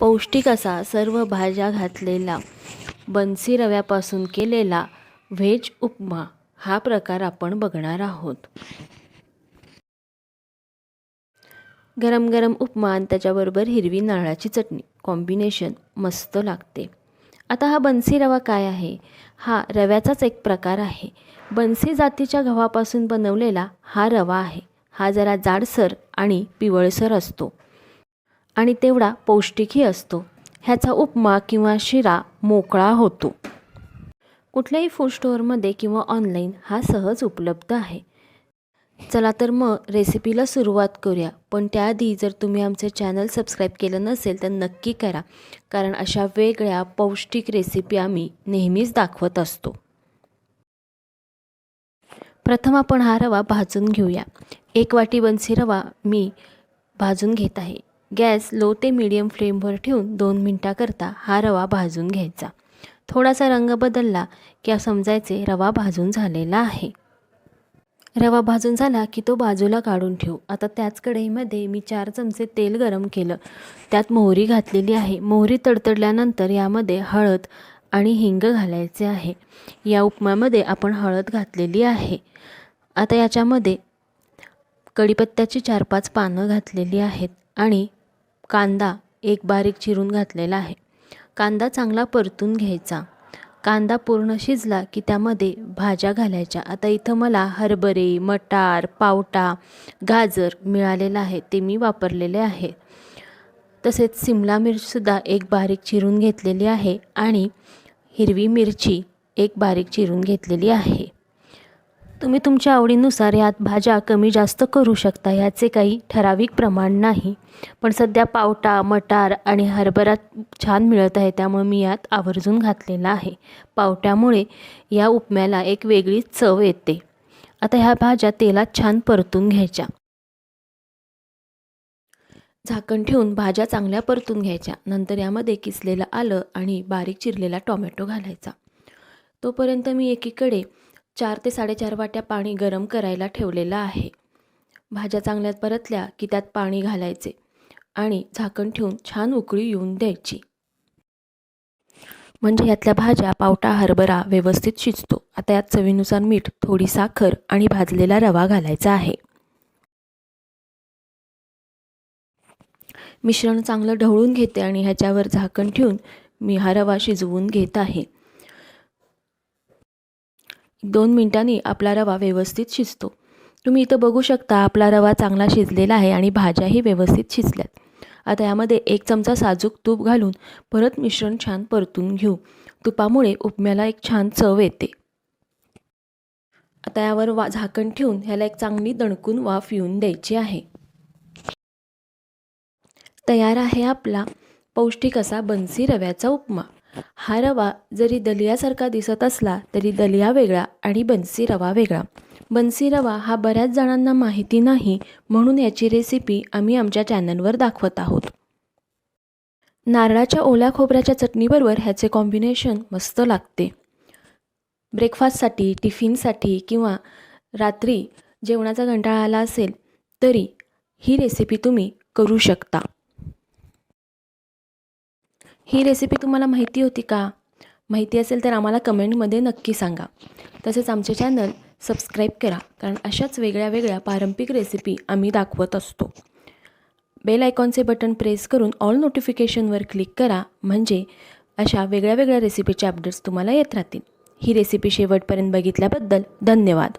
पौष्टिक असा सर्व भाज्या घातलेला बन्सी रव्यापासून केलेला व्हेज उपमा हा प्रकार आपण बघणार आहोत. गरम गरम उपमा आणि त्याच्याबरोबर हिरवी नारळाची चटणी कॉम्बिनेशन मस्त लागते. आता हा बन्सी रवा काय आहे? हा रव्याचाच एक प्रकार आहे. बन्सी जातीच्या गव्हापासून बनवलेला हा रवा आहे. हा जरा जाडसर आणि पिवळसर असतो. आणि तेवढा पौष्टिकही असतो. ह्याचा उपमा किंवा शिरा मोकळा होतो. कुठल्याही फूड स्टोअरमध्ये किंवा ऑनलाईन हा सहज उपलब्ध आहे. चला तर मग रेसिपीला सुरुवात करूया. पण त्याआधी जर तुम्ही आमचे चॅनल सबस्क्राईब केलं नसेल तर नक्की करा. कारण अशा वेगळ्या पौष्टिक रेसिपी आम्ही नेहमीच दाखवत असतो. प्रथम आपण हा रवा भाजून घेऊया. एक वाटी बन्सी रवा मी भाजून घेत आहे. गॅस लो ते मिडियम फ्लेमवर ठेवून दोन मिनटाकरता हा रवा भाजून घ्यायचा. थोडासा रंग बदलला की समजायचे रवा भाजून झालेला आहे. रवा भाजून झाला की तो बाजूला काढून ठेवू. आता त्याच कढईमध्ये मी चार चमचे तेल गरम केलं. त्यात मोहरी घातलेली आहे. मोहरी तडतडल्यानंतर यामध्ये हळद आणि हिंग घालायचे आहे. या उपमामध्ये आपण हळद घातलेली आहे. आता याच्यामध्ये कढीपत्त्याची चार पाच पानं घातलेली आहेत आणि कांदा एक बारीक चिरून घातलेला आहे. कांदा चांगला परतून घ्यायचा. कांदा पूर्ण शिजला की त्यामध्ये भाज्या घालायच्या. आता इथं मला हरभरे मटार पावटा गाजर मिळालेलं आहे. ते मी वापरलेले आहे. तसेच सिमला मिरचसुद्धा एक बारीक चिरून घेतलेली आहे आणि हिरवी मिरची एक बारीक चिरून घेतलेली आहे. तुम्ही तुमच्या आवडीनुसार यात भाज्या कमी जास्त करू शकता याचे काही ठराविक प्रमाण नाही. पण सध्या पावटा मटार आणि हरभरा छान मिळत आहे त्यामुळे मी यात आवर्जून घातलेला आहे. पावट्यामुळे या उपम्याला एक वेगळीच चव येते. आता ह्या भाज्या तेलात छान परतून घ्यायच्या. झाकण ठेवून भाज्या चांगल्या परतून घ्यायच्या. नंतर यामध्ये किसलेलं आलं आणि बारीक चिरलेला टोमॅटो घालायचा. तोपर्यंत मी एकीकडे चार ते साडेचार वाट्या पाणी गरम करायला ठेवलेलं आहे. भाज्या चांगल्या परतल्या की त्यात पाणी घालायचे आणि झाकण ठेवून छान उकळी येऊन द्यायची. म्हणजे यातल्या भाज्या पावटा हरभरा व्यवस्थित शिजतो. आता यात चवीनुसार मीठ थोडी साखर आणि भाजलेला रवा घालायचा आहे. मिश्रण चांगलं ढवळून घेते आणि ह्याच्यावर झाकण ठेवून मी हा रवा शिजवून घेत आहे. दोन मिनटांनी आपला रवा व्यवस्थित शिजतो. तुम्ही इथं बघू शकता आपला रवा चांगला शिजलेला आहे आणि भाज्याही व्यवस्थित शिजल्यात. आता यामध्ये एक चमचा साजूक तूप घालून परत मिश्रण छान परतून घेऊ. तुपामुळे उपम्याला एक छान चव येते. आता यावर वा झाकण ठेवून ह्याला एक चांगली दणकून वाफ येऊन द्यायची आहे. तयार आहे आपला पौष्टिक असा बन्सी रव्याचा उपमा. हा रवा जरी दलियासारखा दिसत असला तरी दलिया वेगळा आणि बन्सी रवा वेगळा. बन्सी रवा हा बऱ्याच जणांना माहिती नाही म्हणून याची रेसिपी आम्ही आमच्या चॅनलवर दाखवत आहोत. नारळाच्या ओल्या खोबऱ्याच्या चटणीबरोबर ह्याचे कॉम्बिनेशन मस्त लागते. ब्रेकफास्टसाठी टिफिनसाठी किंवा रात्री जेवणाचा कंटाळा आला असेल तरी ही रेसिपी तुम्ही करू शकता. ही रेसिपी तुम्हाला माहिती होती का? माहिती असेल तर आम्हाला कमेंटमध्ये नक्की सांगा. तसेच आमचे चॅनल सबस्क्राईब करा कारण अशाच वेगळ्या वेगळ्या पारंपरिक रेसिपी आम्ही दाखवत असतो. बेल आयकॉनचे बटन प्रेस करून ऑल नोटिफिकेशनवर क्लिक करा म्हणजे अशा वेगळ्या वेगळ्या रेसिपीचे अपडेट्स तुम्हाला येत राहतील. ही रेसिपी शेवटपर्यंत बघितल्याबद्दल धन्यवाद.